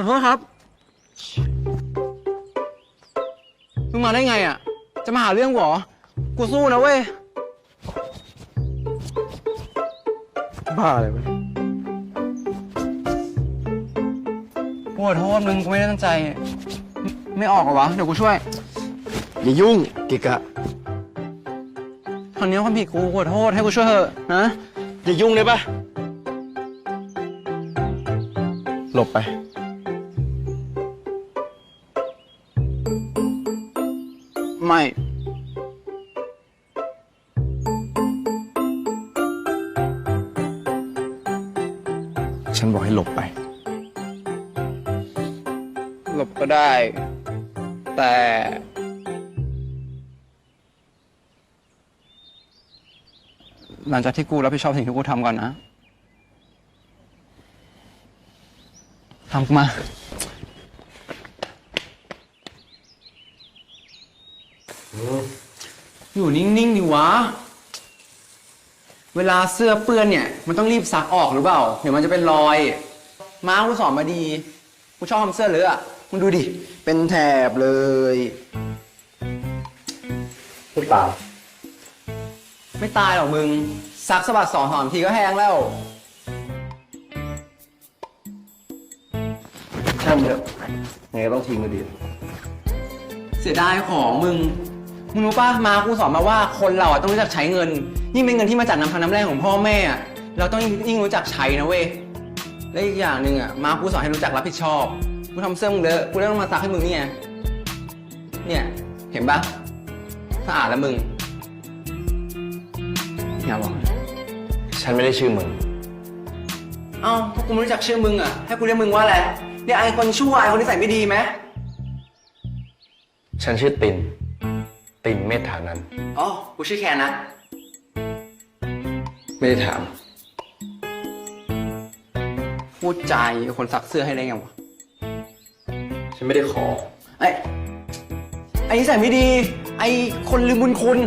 ขอโทษครับ มึงมาได้ไงอะ จะมาหาเรื่องกูเหรอ กูสู้นะเว้ย บ้าอะไรวะกูขอโทษมึงกูไม่ได้ตั้งใจ ไม่ออกเหรอวะ เดี๋ยวกูช่วย อย่ายุ่งเกะกะคราวนี้ความผิดกูกูขอโทษให้กูช่วยเถอะนะอย่ายุ่งได้ปะหลบไป ไม่ ฉันบอกให้หลบไป หลบก็ได้ แต่ หลังจากที่กูรับผิดชอบสิ่งที่กูทำก่อนนะทำกูมา อยู่นิ่งๆดิวะ เวลาเสื้อเปื้อนเนี่ย มันต้องรีบซักออกหรือเปล่า เดี๋ยวมันจะเป็นรอย ม้ากูสอนมาดี กูชอบทำเสื้อเลอะอะมึงดูดิ เป็นแถบเลยไม่ตามไม่ตายหรอกมึง ซักสะบัดสองสามทีก็แห้งแล้ว ช่างเถอะไงก็ต้องทิ้งก็ดี เสียดายของมึง มึงรู้ป่ะมากูสอนมาว่าคนเราอะต้องรู้จักใช้เงิน ยิ่งเป็นเงินที่มาจากน้ำพักน้ำแรงของพ่อแม่อะเราต้องยิ่งรู้จักใช้นะเว้ยและอีกอย่างหนึ่งอะมากูสอนให้รู้จักรับผิดชอบกูทำเสื้อมึงเลอะกูเลยต้องมาซักให้มึงเนี่ยเนี่ยเห็นปะสะอาดแล้วมึงอย่าบอกนะฉันไม่ได้ชื่อมึงเอ้าถ้ากูไม่รู้จักชื่อมึงอะให้กูเรียกมึงว่าอะไรเรียกไอ้คนชั่วไอ้คนที่ใส่ไม่ดีไหมฉันชื่อติน ตินเมธานันท์อ๋อ กูชื่อแคนนะ ไม่ได้ถาม พูดใจายคนซักเสื้อให้ได้ไงวะ ฉันไม่ได้ขอ ไอ้ไอ้นิสัยไม่ดี ไอ้คนลืมบุญคุณ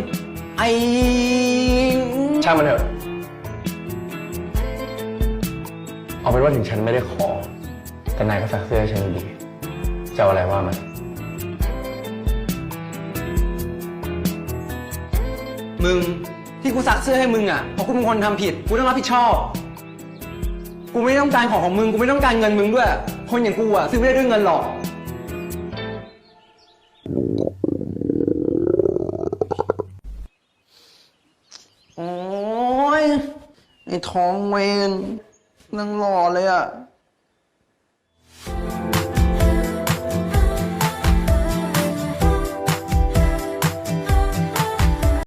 ไอ้ช่างมันเถอะ เอาเป็นว่าถึงฉันไม่ได้ขอ แต่นายก็ซักเสื้อให้ฉันดี จะเอาอะไรว่ามัน มึงที่กูซักเสื้อให้มึงอะเพราะกูเป็นคนทำผิด กูต้องรับผิดชอบ กูไม่ต้องการของของมึง กูไม่ต้องการเงินมึงด้วย คนอย่างกูอะซื้อไม่ได้ด้วยเงินหรอก โอ้ยไอ้ท้องเวนนั่งรอเลยอะ